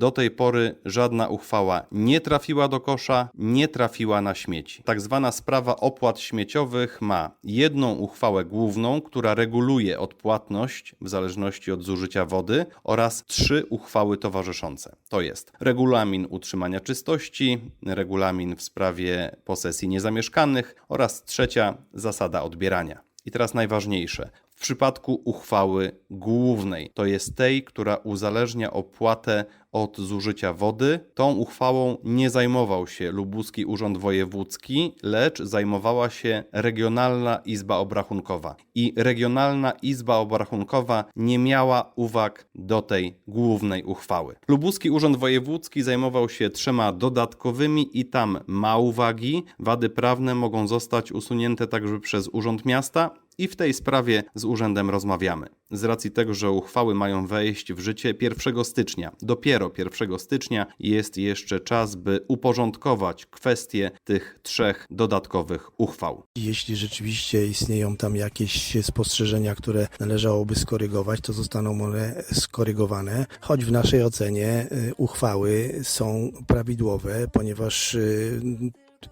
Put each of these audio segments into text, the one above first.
do tej pory żadna uchwała nie trafiła do kosza, nie trafiła na śmieci. Tak zwana sprawa opłat śmieciowych ma jedną uchwałę główną, która reguluje odpłatność w zależności od zużycia wody oraz trzy uchwały towarzyszące. To jest regulamin utrzymania czystości, regulamin w sprawie posesji niezamieszkanych oraz trzecia zasada odbierania. I teraz najważniejsze. W przypadku uchwały głównej, to jest tej, która uzależnia opłatę od zużycia wody, tą uchwałą nie zajmował się Lubuski Urząd Wojewódzki, lecz zajmowała się Regionalna Izba Obrachunkowa. I Regionalna Izba Obrachunkowa nie miała uwag do tej głównej uchwały. Lubuski Urząd Wojewódzki zajmował się trzema dodatkowymi i tam ma uwagi. Wady prawne mogą zostać usunięte także przez Urząd Miasta i w tej sprawie z urzędem rozmawiamy. Z racji tego, że uchwały mają wejść w życie 1 stycznia, dopiero 1 stycznia jest jeszcze czas, by uporządkować kwestie tych trzech dodatkowych uchwał. Jeśli rzeczywiście istnieją tam jakieś spostrzeżenia, które należałoby skorygować, to zostaną one skorygowane, choć w naszej ocenie y, uchwały są prawidłowe, ponieważ y,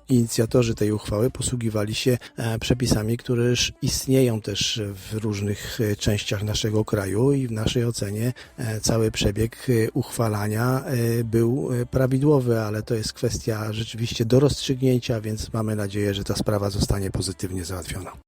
inicjatorzy tej uchwały posługiwali się e, przepisami, które już istnieją też w różnych e, częściach naszego kraju i w naszej ocenie e, cały przebieg uchwalania był prawidłowy, ale to jest kwestia rzeczywiście do rozstrzygnięcia, więc mamy nadzieję, że ta sprawa zostanie pozytywnie załatwiona.